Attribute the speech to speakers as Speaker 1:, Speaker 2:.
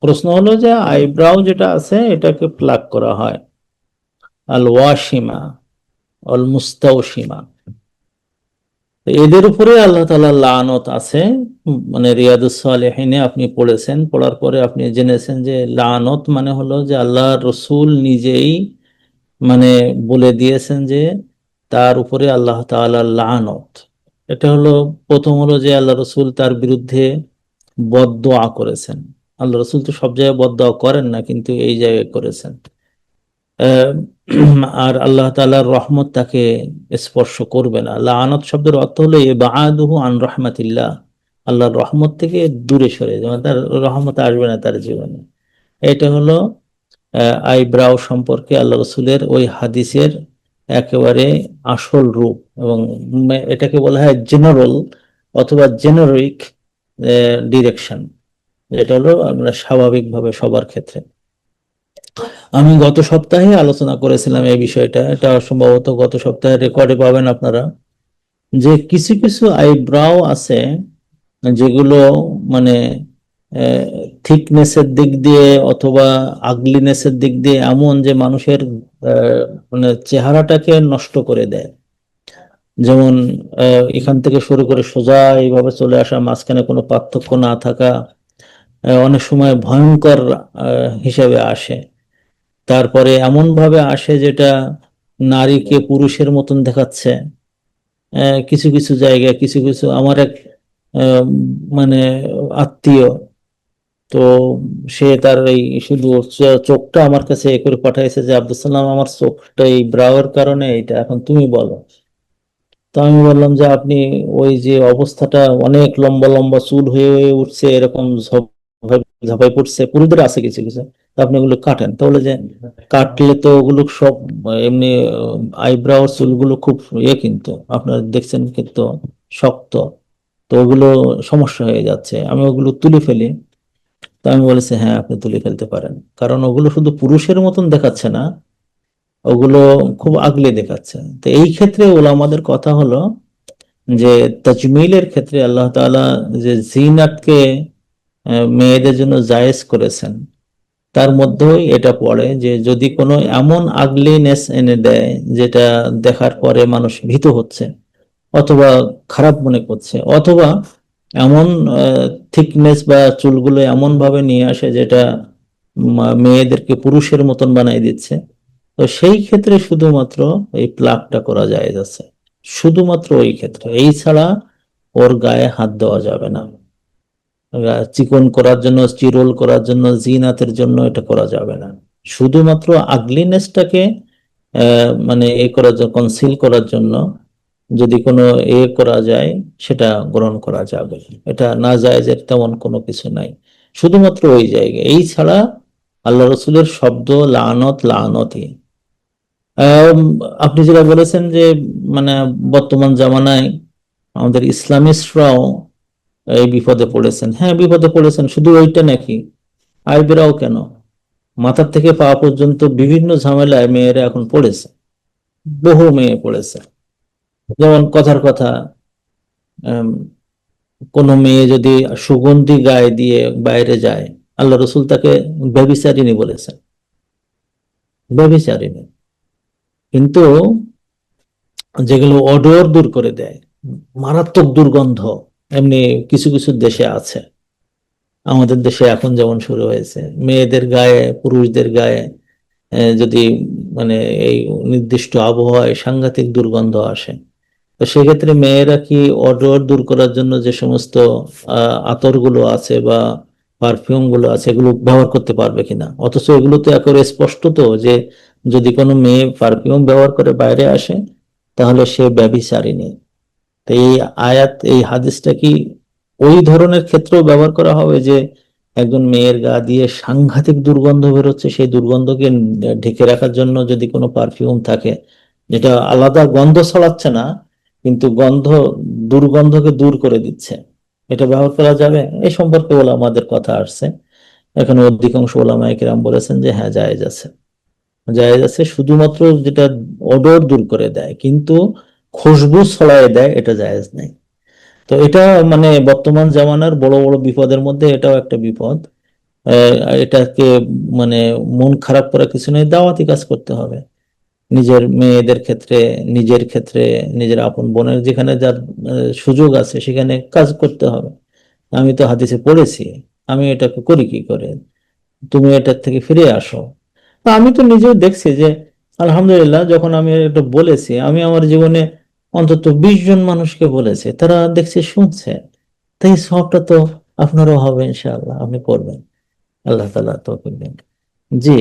Speaker 1: প্রশ্ন হলো যে আইব্রাও যেটা আছে, এটাকে প্লাগ করা হয়। আল ওয়াসিমা অল মুস্তাওসিমা তো এদের উপরে আল্লাহ তাআলা লানত আছে। মানে রিয়াদুস সালেহিনে আপনি পড়েছেন, পড়ার পরে আপনি জেনেছেন যে লানত মানে হলো যে আল্লাহ রসুল নিজেই মানে বলে দিয়েছেন যে তার উপরে আল্লাহ তাআলা লানত। এটা হলো, প্রথম হলো যে আল্লাহ রসুল তার বিরুদ্ধে বদদোয়া করেছেন। আল্লাহ রসুল তো সব জায়গায় বদদোয়া করেন না, কিন্তু এই জায়গায় করেছেন। আর আল্লাহ তাআলার রহমত তাকে স্পর্শ করবে না। আল্লাহ আনত শব্দের অর্থ হলো এ ইবাআদুহু আন রহমাতিল্লাহ। আল্লাহর রহমত থেকে দূরে সরে যাওয়া তার রহমত আসবে না তার জীবনে। এটা হলো আইব্রাও সম্পর্কে আল্লাহ রসুলের ওই হাদিসের একেবারে আসল রূপ এবং এটাকে বলা হয় জেনারেল অথবা জেনারিক ডিরেকশন এটা হলো আমরা স্বাভাবিকভাবে সবার ক্ষেত্রে। আমি গত সপ্তাহে আলোচনা করেছিলাম এই বিষয়টা। এটা সম্ভবত গত সপ্তাহে রেকর্ডে পাবেন আপনারা। যে কিছু কিছু আইব্রাও আছে যেগুলো মানে থিকনেসের দিক দিয়ে অথবা আগলিনেসের দিক দিয়ে এমন যে মানুষের মানে চেহারাটাকে নষ্ট করে দেয়। যেমন এখান থেকে শুরু করে সোজা এইভাবে চলে আসা, মাঝখানে কোনো পার্থক্য না থাকা অনেক সময় ভয়ঙ্কর হিসেবে আসে। তারপরে এমন ভাবে আসে যেটা নারীকে পুরুষের মতন দেখাচ্ছে। কিছু কিছু জায়গায়, কিছু কিছু আমার এক মানে আত্মীয়, তো সে তার এই শুধু চোখটা আমার কাছে এ করে পাঠাইছে যে, আব্দুল সালাম, আমার চোখটা এই ব্রাউয়ের কারণে এটা এখন তুমি বলো। তো আমি বললাম যে, আপনি ওই যে অবস্থাটা অনেক লম্বা লম্বা চুল হয়ে হয়ে উঠছে, এরকম ঝাপাই পড়ছে পুরুষদের আছে কিছু কিছু তো আপনি ওগুলো কাটেন। তো বলে যে কাটলে তো ওগুলো সব, এমনি আইব্রাও চুলগুলো খুব ইয়ে কিন্তু, আপনারা দেখছেন কিন্তু শক্ত, তো ওগুলো সমস্যা হয়ে যাচ্ছে। আমি ওগুলো তুলে ফেলি। তো আমি বলেছি হ্যাঁ আপনি তুলে ফেলতে পারেন। কারণ ওগুলো শুধু পুরুষের মতন দেখাচ্ছে না, ওগুলো খুব আগলে দেখাচ্ছে। তো এই ক্ষেত্রে ওলামাদের কথা হলো যে, তাজমিলের ক্ষেত্রে আল্লাহ তাআলা যে জিনাতকে মেয়েদের জন্য জায়েজ করেছেন। তার মধ্যেই এটা পড়ে যে যদি কোনো এমন আগলিনেস এনে দেয় যেটা দেখার পরে মানুষ ভীত হচ্ছে অথবা খারাপ মনে করছে অথবা এমন থিকনেস বা চুলগুলো এমন ভাবে নিয়ে আসে যেটা মেয়েদেরকে পুরুষের মতন বানাই দিচ্ছে, তো সেই ক্ষেত্রে শুধুমাত্র এই প্লাগটা করা যায় যাচ্ছে শুধুমাত্র ওই ক্ষেত্রে। এই ছাড়া ওর গায়ে হাত দেওয়া যাবে না। চিকন করার জন্য চিরোল করার জন্য জিনাতের জন্য এটা করা যাবে না। শুধুমাত্র আগলিনেসটাকে মানে এ করার জন্য কনসিল করার জন্য যদি কোনো এ করা যায় সেটা গ্রহণ করা যাবে। এটা না জায়েজের তেমন কোনো কিছু নাই। শুধুমাত্র ওই জায়গায়। এই ছাড়া আল্লাহ রসুলের শব্দ লানত লানতই আম, আপনি যেটা বলেছেন যে মানে বর্তমান জামানায় আমাদের ইসলামিস্টরাও এই বিপদে পড়েছেন। হ্যাঁ বিপদে পড়েছেন, শুধু ওইটা নাকি? আইবেরাও কেন? মাথার থেকে পা পর্যন্ত বিভিন্ন ঝামেলায় মেয়েরা এখন পড়েছে। বহু মেয়ে পড়েছে। যেমন কথার কথা কোনো মেয়ে যদি সুগন্ধি গায়ে দিয়ে বাইরে যায়, আল্লাহ রসুল তাকে ব্যবিচারিণী বলেছেন। ব্যবিচারিণী কিন্তু যেগুলো অডর দূর করে দেয়, মারাত্মক দুর্গন্ধ। এমনি কিছু কিছু দেশে আছে। আমাদের দেশে এখন যেমন শুরু হয়েছে। মেয়েদের গায়ে, পুরুষদের গায়ে যদি মানে এই নির্দিষ্ট আবহাওয়ায় সাংঘাতিক দুর্গন্ধ আসে, তো সেক্ষেত্রে মেয়েরা কি অডর দূর করার জন্য যে সমস্ত আতরগুলো আছে বা পারফিউমগুলো আছে, এগুলো ব্যবহার করতে পারবে কিনা? অথচ এগুলো তো একেবারে স্পষ্ট তো যে যদি কোনো মেয়ে পারফিউম ব্যবহার করে বাইরে আসে, তাহলে সে ব্যভিচারিণী। তো এই আয়াত, এই হাদিসটা কি ওই ধরনের ক্ষেত্রেও ব্যবহার করা হবে যে একজন মেয়ের গা দিয়ে সাংঘাতিক দুর্গন্ধ বেরোচ্ছে? সেই দুর্গন্ধকে ঢেকে রাখার জন্য যদি কোনো পারফিউম থাকে, যেটা আলাদা গন্ধ ছড়াচ্ছে না, কিন্তু গন্ধ, দুর্গন্ধকে দূর করে দিচ্ছে। এটা ব্যবহার করা যাবে? এই সম্পর্কে ওলা আমাদের কথা আসছে। এখন অধিকাংশ ওলামা কিরাম বলেছেন যে হ্যাঁ জায়েজ আছে। জায়েজ আছে শুধুমাত্র যেটা অডর দূর করে দেয়। কিন্তু খুশবু ছড়ায় দেয়, এটা জায়েজ নেই। তো এটা মানে বর্তমান জামানার বড় বড় বিপদের মধ্যে এটাও একটা বিপদ। এটাকে মানে মন খারাপ করা কিছু নেই, দাওয়াতি কাজ করতে হবে। নিজের মেয়েদের ক্ষেত্রে, নিজের ক্ষেত্রে, নিজের আপন বোনের যেখানে যার সুযোগ আছে সেখানে কাজ করতে হবে। আমি তো হাদিসে পড়েছি, আমি এটাকে করি কি করে? তুমি এটার থেকে ফিরে আসো। আমি তো নিজেও দেখছি যে, আলহামদুলিল্লাহ, যখন আমি এটা বলেছি, আমি আমার জীবনে অন্তত বিশ জন মানুষকে বলেছে, তারা দেখছে, শুনছে। তাই সবটা তো আপনারও হবে ইনশাআল্লাহ, আপনি করবেন। আল্লাহ তালা তো করবেন জি।